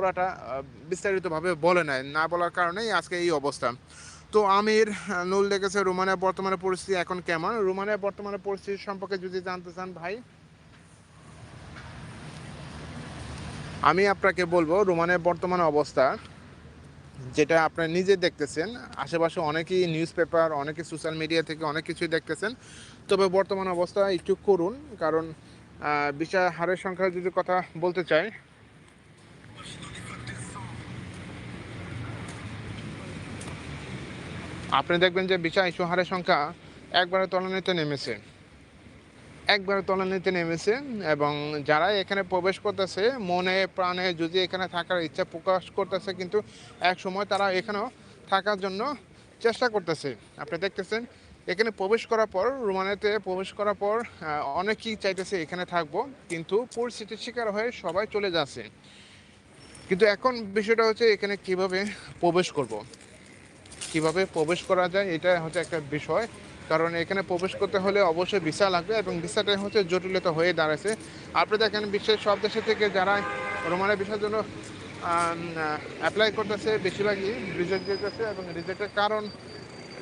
পুরাটা বিস্তারিতভাবে বলে নেয় না বলার কারণেই আজকে এই অবস্থা। তো আমির নুল দেখেছে রোমানের বর্তমানে পরিস্থিতি এখন কেমন? রোমানের বর্তমানে পরিস্থিতি সম্পর্কে যদি জানতে চান ভাই। আমি আপনাকে বলব রোমানের বর্তমান অবস্থা, যেটা আপনারা নিজে দেখতেছেন, আশেপাশে অনেকেই নিউজ পেপার অনেকে সোশ্যাল মিডিয়া থেকে অনেক কিছুই দেখতেছেন। তবে বর্তমান অবস্থা একটু করুন, কারণ বিচার হারের সংখ্যা যদি কথা বলতে চাই আপনি দেখবেন যে বিচার ইস্যু, হারের সংখ্যা একবারে তলানিতে নেমেছে। একবারে তলানিতে নেমেছে এবং যারা এখানে প্রবেশ করতেছে, মনে, প্রাণে যদি এখানে থাকার ইচ্ছা প্রকাশ করতেছে, কিন্তু এক সময় তারা এখানেও থাকার জন্য চেষ্টা করতেছে। আপনি দেখতেছেন, এখানে প্রবেশ করার পর রোমানেতে প্রবেশ করার পর অনেকেই চাইতেছে এখানে থাকব, কিন্তু পরিস্থিতির শিকার হয়ে সবাই চলে যাচ্ছে। কিন্তু এখন বিষয়টা হচ্ছে এখানে কীভাবে প্রবেশ করব। কীভাবে প্রবেশ করা যায়, এটা হচ্ছে একটা বিষয়। কারণ এখানে প্রবেশ করতে হলে অবশ্যই ভিসা লাগবে এবং ভিসাটা হচ্ছে জটিলতা হয়ে দাঁড়াচ্ছে আপনি দেখেন বিশ্বের সব দেশে থেকে যারা রোমানের ভিসার জন্য অ্যাপ্লাই করতেছে, বেশিরভাগই রিজেক্ট দিতেছে এবং রিজেক্টের কারণ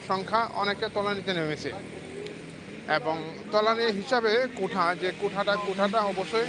সংখ্যা অনেকটা তলানিতে নেমেছে। এবং তলানি হিসাবে কোঠা, যে কোঠাটা কোঠাটা অবশ্যই